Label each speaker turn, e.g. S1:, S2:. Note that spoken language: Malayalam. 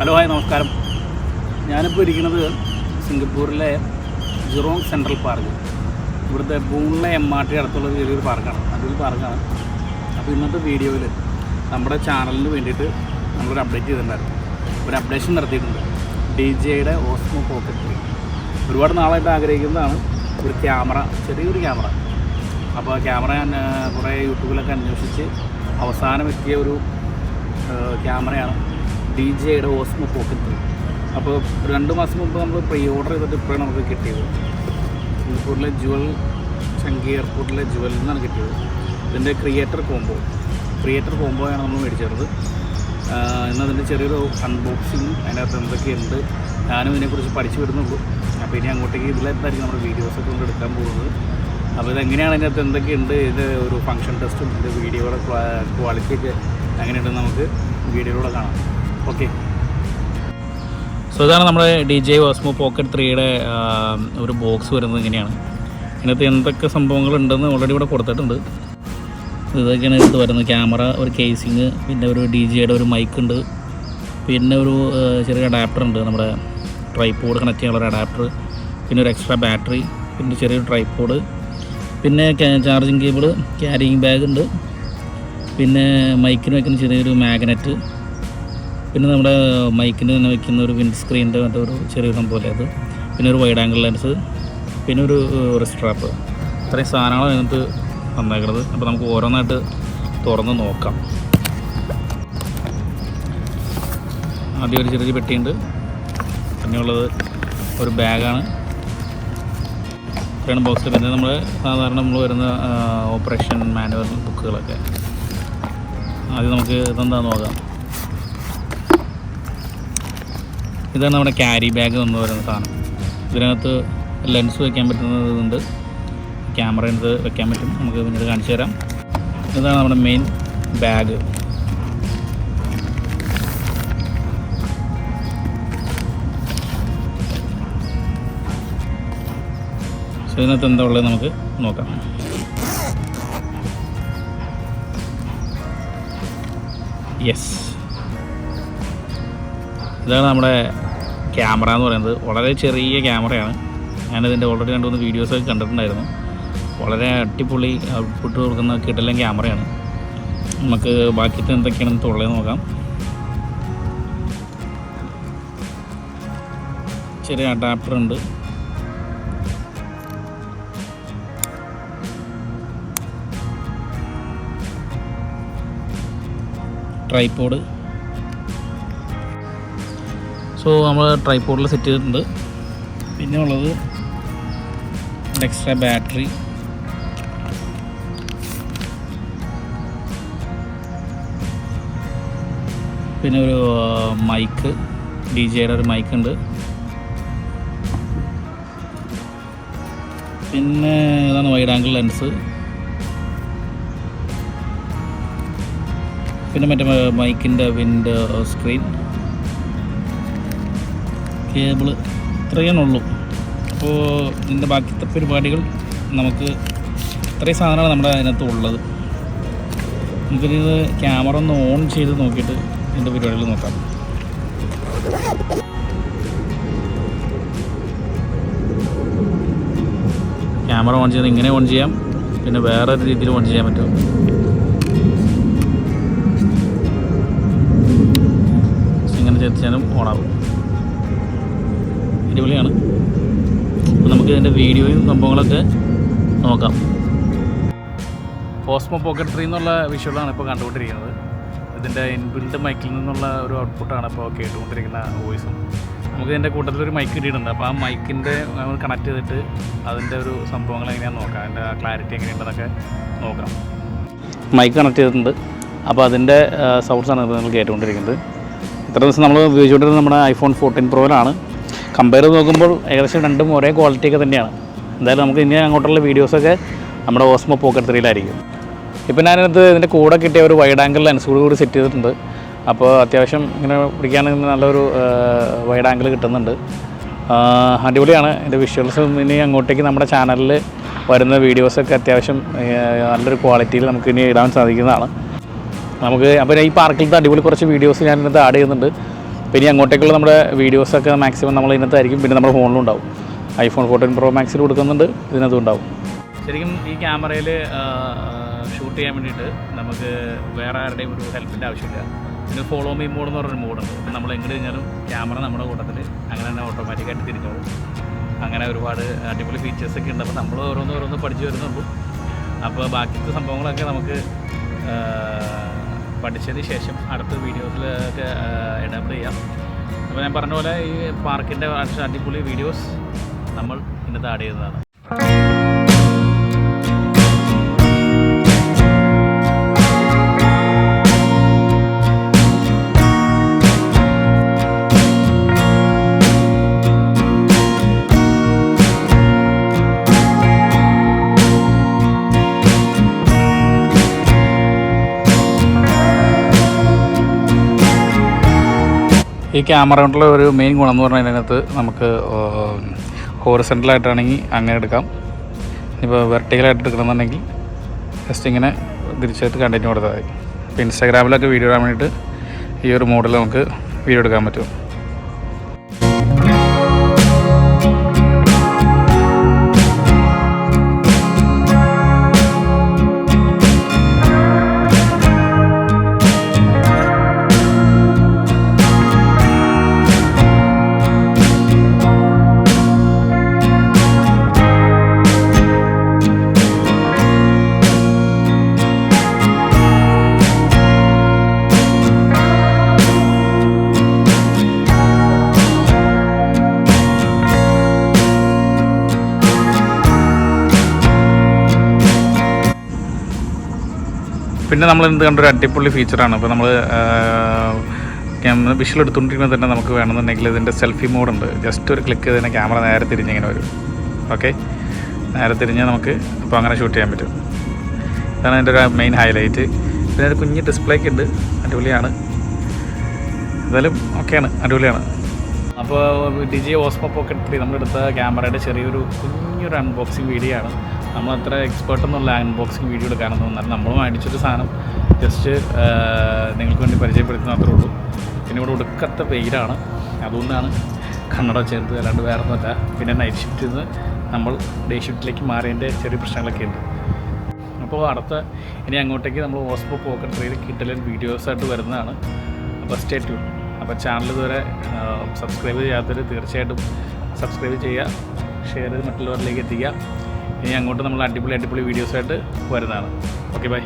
S1: ഹലോ ഹായ് നമസ്കാരം. ഞാനിപ്പോൾ ഇരിക്കുന്നത് സിംഗപ്പൂരിലെ ജിറോങ് സെൻട്രൽ പാർക്ക്. ഇവിടുത്തെ ബൂണിലെ എം ആർ ടി അടുത്തുള്ള ചെറിയൊരു പാർക്കാണ്. അതൊരു പാർക്കാണ്. അപ്പോൾ ഇന്നത്തെ വീഡിയോയിൽ നമ്മുടെ ചാനലിന് വേണ്ടിയിട്ട് നമ്മളൊരു അപ്ഡേറ്റ് ചെയ്തിട്ടുണ്ടായിരുന്നു. ഒരു അപ്ഡേഷൻ നടത്തിയിട്ടുണ്ട്. ഡി ജെയുടെ ഓസ്മോ പോക്കറ്റ് ഒരുപാട് നാളായിട്ട് ആഗ്രഹിക്കുന്നതാണ് ഒരു ക്യാമറ ചെറിയൊരു ക്യാമറ അപ്പോൾ ക്യാമറ ഞാൻ കുറേ യൂട്യൂബിലൊക്കെ അന്വേഷിച്ച് അവസാനം എത്തിയ ഒരു ക്യാമറയാണ് ഡി ജെയുടെ ഓസ്മോ പോക്കറ്റ്. അപ്പോൾ രണ്ട് മാസം മുമ്പ് നമ്മൾ പ്രീ ഓർഡർ ചെയ്തിട്ട് ഇപ്പോഴാണ് നമുക്ക് കിട്ടിയത്. സിംഗപ്പൂരിലെ ജുവൽ ചങ്കി എയർപോർട്ടിലെ ജുവലിൽ നിന്നാണ് കിട്ടിയത്. ഇതിന്റെ ക്രിയേറ്റർ കോംബോ ക്രിയേറ്റർ കോംബോയാണ് നമ്മൾ മേടിച്ചത് ഇന്ന് അതിന്റെ ചെറിയൊരു അൺബോക്സിങ് അതിനകത്ത് എന്തൊക്കെയുണ്ട് ഞാനും ഇതിനെക്കുറിച്ച് പഠിച്ചു വരുന്നുള്ളൂ. അപ്പോൾ ഇനി അങ്ങോട്ടേക്ക് ഇതിലായിരിക്കും നമ്മുടെ വീഡിയോസൊക്കെ കൊണ്ട് എടുക്കാൻ പോകുന്നത്. അപ്പോൾ ഇതെങ്ങനെയാണ് അതിനകത്ത് എന്തൊക്കെയുണ്ട് ഇത് ഒരു ഫംഗ്ഷൻ ടെസ്റ്റും ഇതിന്റെ വീഡിയോയുടെ ക്വാളിറ്റിയൊക്കെ അങ്ങനെയുണ്ടെന്ന് നമുക്ക് വീഡിയോയിലൂടെ കാണാം. ഓക്കെ. സോ ഇതാണ് നമ്മുടെ ഡി ജെ ഓസ്മോ പോക്കറ്റ് ത്രീയുടെ ഒരു ബോക്സ് വരുന്നത് ഇങ്ങനെയാണ്. ഇതിനകത്ത് എന്തൊക്കെ സംഭവങ്ങളുണ്ടെന്ന് ഓൾറെഡി ഇവിടെ കൊടുത്തിട്ടുണ്ട്. ഇതൊക്കെയാണ് ഇത് വരുന്നത്. ക്യാമറ ഒരു കേസിങ് പിന്നെ ഒരു ഡി ജെയുടെ ഒരു മൈക്ക് ഉണ്ട്. പിന്നെ ഒരു ചെറിയ അഡാപ്റ്റർ ഉണ്ട്. നമ്മുടെ ട്രൈപ്പോഡ് കണക്ട് ചെയ്യാനുള്ള ഒരു അഡാപ്റ്റർ പിന്നെ ഒരു എക്സ്ട്രാ ബാറ്ററി പിന്നെ ചെറിയൊരു ട്രൈപ്പോഡ് പിന്നെ ചാർജിങ് കേബിൾ ക്യാരിങ് ബാഗ് ഉണ്ട്. പിന്നെ മൈക്കിന് വയ്ക്കുന്ന ചെറിയൊരു മാഗ്നറ്റ് പിന്നെ നമ്മുടെ മൈക്കിന് തന്നെ വയ്ക്കുന്ന ഒരു വിൻഡ് സ്ക്രീനിന്റെ മറ്റേ ഒരു ചെറിയ പോലെ അത്? പിന്നെ ഒരു വൈഡ് ആംഗിൾ ലെൻസ് പിന്നെ ഒരു റിസ്ട്രാപ്പ് ഇത്രയും സാധനങ്ങളാണ് അതിനകത്ത് വന്നേക്കുന്നത് അപ്പോൾ നമുക്ക് ഓരോന്നായിട്ട് തുറന്ന് നോക്കാം. ആദ്യം ഒരു ചെറിയ പെട്ടിയുണ്ട്. പിന്നെയുള്ളത് ഒരു ബാഗാണ്. ഇത്രയാണ് ബോക്സ് പിന്നെ നമ്മൾ സാധാരണ നമ്മൾ വരുന്ന ഓപ്പറേഷൻ മാനുവൽ ബുക്കുകളൊക്കെ ആദ്യം നമുക്ക് ഇതെന്താന്ന് നോക്കാം. ഇതാണ് നമ്മുടെ ക്യാരി ബാഗ് എന്ന് പറയുന്ന സാധനം. ഇതിനകത്ത് ലെൻസ് വെക്കാൻ പറ്റുന്നതുണ്ട് ക്യാമറ ഇത് വെക്കാൻ പറ്റും. നമുക്ക് പിന്നീട് കാണിച്ചു തരാം. ഇതാണ് നമ്മുടെ മെയിൻ ബാഗ് സോ ഇതിനകത്ത് എന്താ ഉള്ളത് നമുക്ക് നോക്കാം. യെസ് ഇതാണ് നമ്മുടെ ക്യാമറ എന്ന് പറയുന്നത് വളരെ ചെറിയ ക്യാമറയാണ്. ഞാനിതിന്റെ ഓൾറെഡി രണ്ട് മൂന്ന് വീഡിയോസൊക്കെ കണ്ടിട്ടുണ്ടായിരുന്നു. വളരെ അടിപൊളി ഔട്ട്പുട്ട് കൊടുക്കുന്ന കിടലൻ ക്യാമറയാണ്. നമുക്ക് ബാക്കിയത്തെ എന്തൊക്കെയാണെന്ന് തുള്ളേ നോക്കാം. ചെറിയ അഡാപ്റ്റർ ഉണ്ട്. ട്രൈപ്പോഡ് സോ നമ്മൾ ട്രൈപോഡിൽ സെറ്റ് ചെയ്തിട്ടുണ്ട്. പിന്നെ ഉള്ളത് എക്സ്ട്രാ ബാറ്ററി പിന്നെ ഒരു മൈക്ക് ഡി ജെയുടെ ഒരു മൈക്ക് ഉണ്ട്. പിന്നെ ഇതാണ് വൈഡ് ആംഗിൾ ലെൻസ് പിന്നെ മറ്റേ മൈക്കിന്റെ വിൻഡ് സ്ക്രീൻ കേബിൾ ഇത്രയാണ് ഉള്ളൂ. അപ്പോൾ ഇതിന്റെ ബാക്കിത്തെ പരിപാടികൾ നമുക്ക് ഇത്രയും സാധനമാണ് നമ്മുടെ അതിനകത്ത് ഉള്ളത്. നമുക്കിത് ക്യാമറ ഒന്ന് ഓൺ ചെയ്ത് നോക്കിയിട്ട് ഇതിന്റെ പരിപാടികൾ നോക്കാം. ക്യാമറ ഓൺ ചെയ്ത് ഇങ്ങനെ ഓൺ ചെയ്യാം. പിന്നെ വേറെ രീതിയിൽ ഓൺ ചെയ്യാൻ പറ്റും ഇങ്ങനെ ചെയ്താലും ഓണാവും അടിപൊളിയാണ്. അപ്പോൾ നമുക്ക് ഇതിന്റെ വീഡിയോയും സംഭവങ്ങളൊക്കെ നോക്കാം. ഫോസ്മോ പോക്കറ്റ് ത്രീ എന്നുള്ള വിഷ്വലാണ് ഇപ്പോൾ കണ്ടുകൊണ്ടിരിക്കുന്നത്. ഇതിന്റെ ഇൻബിൽഡ് മൈക്കിൽ നിന്നുള്ള ഒരു ഔട്ട്പുട്ടാണ് ഇപ്പോൾ കേട്ടുകൊണ്ടിരിക്കുന്ന വോയിസും നമുക്ക് ഇതിന്റെ കൂട്ടത്തിൽ ഒരു മൈക്ക് കിട്ടിയിട്ടുണ്ട്. അപ്പോൾ ആ മൈക്കിന്റെ നമ്മൾ കണക്ട് ചെയ്തിട്ട് അതിന്റെ ഒരു സംഭവങ്ങൾ എങ്ങനെയാണെന്ന് നോക്കാം. അതിന്റെ ക്ലാരിറ്റി എങ്ങനെയുണ്ടെന്നൊക്കെ നോക്കാം. മൈക്ക് കണക്ട് ചെയ്തിട്ടുണ്ട്. അപ്പോൾ അതിന്റെ സൗണ്ട്സാണ് നിങ്ങൾ കേട്ടുകൊണ്ടിരിക്കുന്നത്. ഇത്ര ദിവസം നമ്മൾ ഉപയോഗിച്ചുകൊണ്ടിരുന്നത് നമ്മുടെ ഐഫോൺ ഫോർട്ടീൻ പ്രോയിലാണ് കമ്പയർ ചെയ്ത് നോക്കുമ്പോൾ ഏകദേശം രണ്ടും ഒരേ ക്വാളിറ്റി ഒക്കെ തന്നെയാണ്. എന്തായാലും നമുക്ക് ഇനി അങ്ങോട്ടുള്ള വീഡിയോസൊക്കെ നമ്മുടെ ഓസ്മോ പോക്കറ്റ് ത്രീയിലായിരിക്കും ഇപ്പം ഞാനത് ഇതിന്റെ കൂടെ കിട്ടിയ ഒരു വൈഡ് ആംഗിൾ ലെൻസ് കൂടി കൂടി സെറ്റ് ചെയ്തിട്ടുണ്ട്. അപ്പോൾ അത്യാവശ്യം ഇങ്ങനെ പിടിക്കാൻ നല്ലൊരു വൈഡ് ആംഗിൾ കിട്ടുന്നുണ്ട്. അടിപൊളിയാണ്. ഇതിന്റെ വിഷ്വൽസ് ഇനി അങ്ങോട്ടേക്ക് നമ്മുടെ ചാനലിൽ വരുന്ന വീഡിയോസൊക്കെ അത്യാവശ്യം നല്ലൊരു ക്വാളിറ്റിയിൽ നമുക്ക് ഇനി ഇടാൻ സാധിക്കുന്നതാണ്. നമുക്ക് അപ്പോൾ ഈ പാർക്കിലത്തെ അടിപൊളി കുറച്ച് വീഡിയോസ് ഞാൻ ആഡ് ചെയ്യുന്നുണ്ട്. അപ്പോൾ ഇനി അങ്ങോട്ടേക്കുള്ള നമ്മുടെ വീഡിയോസൊക്കെ മാക്സിമം നമ്മൾ ഇതിനകത്തായിരിക്കും. പിന്നെ നമ്മുടെ ഫോണിലും ഉണ്ടാവും ഐഫോൺ ഫോർട്ടീൻ പ്രോ മാക്സിൽ കൊടുക്കുന്നുണ്ട്. ഇതിനകത്തും ഉണ്ടാവും. ശരിക്കും ഈ ക്യാമറയിൽ ഷൂട്ട് ചെയ്യാൻ വേണ്ടിയിട്ട് നമുക്ക് വേറെ ആരുടെയും ഒരു ഹെൽപ്പിന്റെ ആവശ്യമില്ല. പിന്നെ ഫോളോ മീ മോഡ് എന്ന് പറഞ്ഞൊരു മോഡുണ്ട് അപ്പം നമ്മൾ എങ്ങനെ കഴിഞ്ഞാലും ക്യാമറ നമ്മുടെ കൂട്ടത്തിൽ അങ്ങനെ തന്നെ ഓട്ടോമാറ്റിക്കായിട്ട് തിരിഞ്ഞോളും. അങ്ങനെ ഒരുപാട് അടിപൊളി ഫീച്ചേഴ്സൊക്കെ ഉണ്ട്. അപ്പോൾ നമ്മൾ ഓരോന്ന് ഓരോന്ന് പഠിച്ചു വരുന്നുള്ളൂ അപ്പോൾ ബാക്കി സംഭവങ്ങളൊക്കെ നമുക്ക് പഠിച്ചതിന് ശേഷം അടുത്ത വീഡിയോസിലൊക്കെ ഇടപെട് ചെയ്യാം അപ്പോൾ ഞാൻ പറഞ്ഞ പോലെ ഈ പാർക്കിന്റെ അടിപൊളി വീഡിയോസ് നമ്മൾ ഇന്നത്തെ ആഡ് ചെയ്യുന്നതാണ്. ഈ ക്യാമറ കൊണ്ടുള്ള ഒരു മെയിൻ ഗുണം എന്ന് പറഞ്ഞാൽ അതിനകത്ത് നമുക്ക് ഹോറിസെന്റലായിട്ടാണെങ്കിൽ അങ്ങനെ എടുക്കാം. ഇപ്പോൾ വെർട്ടിക്കലായിട്ട് എടുക്കണമെന്നുണ്ടെങ്കിൽ ജസ്റ്റ് ഇങ്ങനെ തിരിച്ചായിട്ട് കണ്ടിന്യൂ കൊടുത്താൽ മതി. ഇപ്പോൾ ഇൻസ്റ്റാഗ്രാമിലൊക്കെ വീഡിയോ ഇടാൻ വേണ്ടിയിട്ട് ഈ ഒരു മോഡൽ നമുക്ക് വീഡിയോ എടുക്കാൻ പറ്റും. പിന്നെ നമ്മൾ എന്ത് കണ്ടൊരു അടിപൊളി ഫീച്ചറാണ് അപ്പോൾ നമ്മൾ ക്യാമറ വിഷൽ എടുത്തുകൊണ്ടിരിക്കുമ്പോൾ തന്നെ നമുക്ക് വേണമെന്നുണ്ടെങ്കിൽ ഇതിന്റെ സെൽഫി മോഡുണ്ട് ജസ്റ്റ് ഒരു ക്ലിക്ക് ചെയ്തതിന് ക്യാമറ നേരെ തിരിഞ്ഞിങ്ങനെ വരും. ഓക്കെ നേരെ തിരിഞ്ഞാൽ നമുക്ക് അപ്പോൾ അങ്ങനെ ഷൂട്ട് ചെയ്യാൻ പറ്റും. ഇതാണ് അതിന്റെ ഒരു മെയിൻ ഹൈലൈറ്റ് പിന്നെ ഒരു കുഞ്ഞ് ഡിസ്പ്ലേക്ക് ഉണ്ട്. അടിപൊളിയാണ്. എന്തായാലും ഓക്കെയാണ് അടിപൊളിയാണ്. അപ്പോൾ ഡിജി ഓസ്മോ പോക്കറ്റ് ത്രീ നമ്മളെടുത്ത ക്യാമറയുടെ ചെറിയൊരു കുഞ്ഞൊരു അൺബോക്സിങ് വീഡിയോ ആണ്. നമ്മൾ അത്ര എക്സ്പേർട്ട് ഒന്നുമില്ല അൺബോക്സിങ് വീഡിയോ എടുക്കാൻ തോന്നുന്നത് നമ്മൾ മേടിച്ചൊരു സാധനം. ജസ്റ്റ് നിങ്ങൾക്ക് വേണ്ടി പരിചയപ്പെടുത്തുന്ന അത്രേ ഉള്ളൂ. പിന്നെ ഇവിടെ ഒടുക്കത്തെ വെയിലാണ്. അതുകൊണ്ടാണ് കണ്ണട ചേർത്ത് അല്ലാണ്ട് വേറെ ഒന്നുമല്ല പിന്നെ നൈറ്റ് ഷിഫ്റ്റിൽ നിന്ന് നമ്മൾ ഡേ ഷിഫ്റ്റിലേക്ക് മാറിയതിന്റെ ചെറിയ പ്രശ്നങ്ങളൊക്കെ ഉണ്ട്. അപ്പോൾ അടുത്ത ഇനി അങ്ങോട്ടേക്ക് നമ്മൾ ഓസ്പോ പോക്കറ്റ് ത്രീയിൽ കിട്ടലൻ വീഡിയോസായിട്ട് വരുന്നതാണ്. അപ്പോൾ സ്റ്റേ ട്യൂൺ അപ്പോൾ ചാനൽ ഇതുവരെ സബ്സ്ക്രൈബ് ചെയ്യാത്തവർ തീർച്ചയായിട്ടും സബ്സ്ക്രൈബ് ചെയ്യുക ഷെയർ ചെയ്ത് മറ്റുള്ളവരിലേക്ക് എത്തിക്കുക. ഇനി അങ്ങോട്ട് നമ്മൾ അടിപൊളി അടിപൊളി വീഡിയോസായിട്ട് വരുന്നതാണ്. Okay bye